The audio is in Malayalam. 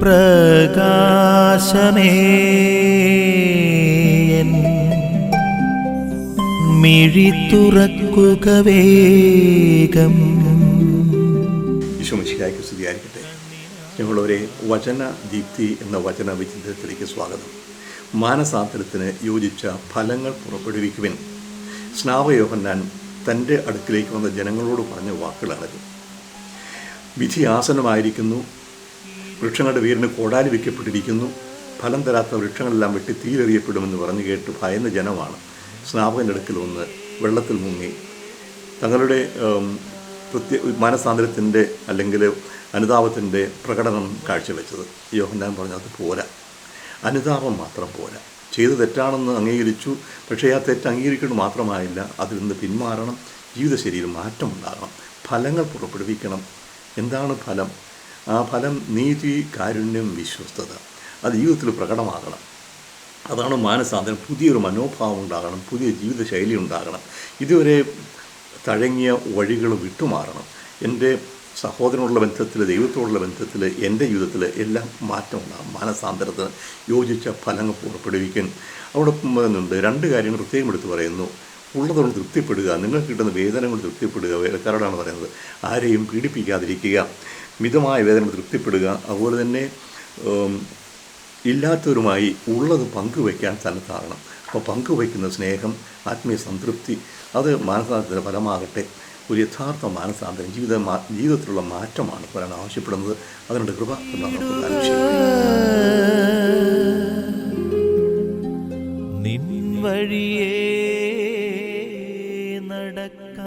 പ്രകാശമേ. മിഴി തുറക്കുക വേഗം. ഈശോമിശിഹായ്ക്ക് സ്തുതിയായിരിക്കട്ടെ. ഞങ്ങളൊരു വചന ദീപ്തി എന്ന വചന വിചിന്തനത്തിലേക്ക് സ്വാഗതം. മാനസാന്തരത്തിന് യോജിച്ച ഫലങ്ങൾ പുറപ്പെടുവിക്കുവിൻ. സ്നാവയോഹന്നാൻ തന്റെ അടുക്കിലേക്ക് വന്ന ജനങ്ങളോട് പറഞ്ഞ വാക്കുകളാണിത്. വിധി ആസനമായിരിക്കുന്നു വൃക്ഷങ്ങളുടെ വീരിന് കോടാലി വയ്ക്കപ്പെട്ടിരിക്കുന്നു ഫലം തരാത്ത വൃക്ഷങ്ങളെല്ലാം വെട്ടി തീരെറിയപ്പെടുമെന്ന് പറഞ്ഞു കേട്ട് ഭയന്ന ജനമാണ്. സ്നാപകന്റെ അടുക്കൽ ഒന്ന് വെള്ളത്തിൽ മുങ്ങി. തങ്ങളുടെ പ്രത്യേക മാനസാന്തരത്തിന്റെ അല്ലെങ്കിൽ അനുതാപത്തിന്റെ പ്രകടനം കാഴ്ചവെച്ചത്. യോഹന്നാൻ പറഞ്ഞു അത് പോരാ. അനുതാപം മാത്രം പോരാ. ചെയ്ത് തെറ്റാണെന്ന് അംഗീകരിച്ചു. പക്ഷേ ആ തെറ്റ് അംഗീകരിക്കുന്നത് മാത്രമായില്ല. അതിൽ നിന്ന് പിന്മാറണം. ജീവിതശൈലിയിൽ മാറ്റമുണ്ടാകണം. ഫലങ്ങൾ പുറപ്പെടുവിക്കണം. എന്താണ് ഫലം? ആ ഫലം നീതി കാരുണ്യം വിശ്വസ്തത. അത് ജീവിതത്തിൽ പ്രകടമാകണം. അതാണ് മാനസാന്തരം. പുതിയൊരു മനോഭാവം ഉണ്ടാകണം. പുതിയ ജീവിതശൈലി ഉണ്ടാകണം. ഇതുവരെ തഴങ്ങിയ വഴികൾ വിട്ടുമാറണം. എന്റെ സഹോദരനുള്ള ബന്ധത്തിൽ ദൈവത്തോടുള്ള ബന്ധത്തിൽ എന്റെ ജീവിതത്തിൽ എല്ലാം മാറ്റം ഉണ്ടാകും മാനസാന്തരത്തിന് യോജിച്ച ഫലങ്ങൾ പുറപ്പെടുവിക്കാൻ. അവിടെ പറയുന്നുണ്ട് രണ്ട് കാര്യങ്ങൾ പ്രത്യേകം എടുത്ത് പറയുന്നു. ഉള്ളതുകൊണ്ട് തൃപ്തിപ്പെടുക നിങ്ങൾക്ക് കിട്ടുന്ന കൊണ്ട് തൃപ്തിപ്പെടുക വേലക്കാരോടാണ് പറയുന്നത്. ആരെയും പീഡിപ്പിക്കാതിരിക്കുക. മിതമായ വേദന തൃപ്തിപ്പെടുക അതുപോലെ തന്നെ ഇല്ലാത്തവരുമായി ഉള്ളത് പങ്കുവയ്ക്കാൻ തന്നെത്താകണം അപ്പോൾ പങ്കുവയ്ക്കുന്ന സ്നേഹം ആത്മീയ സംതൃപ്തി അത് മാനസാന്തരത്തിന്റെ ഫലമാകട്ടെ. ഒരു യഥാർത്ഥ മാനസാന്തരം ജീവിത ജീവിതത്തിലുള്ള മാറ്റമാണ് പറയാൻ ആവശ്യപ്പെടുന്നത്. അതിനുള്ള കൃപ. നമുക്ക് നിൻ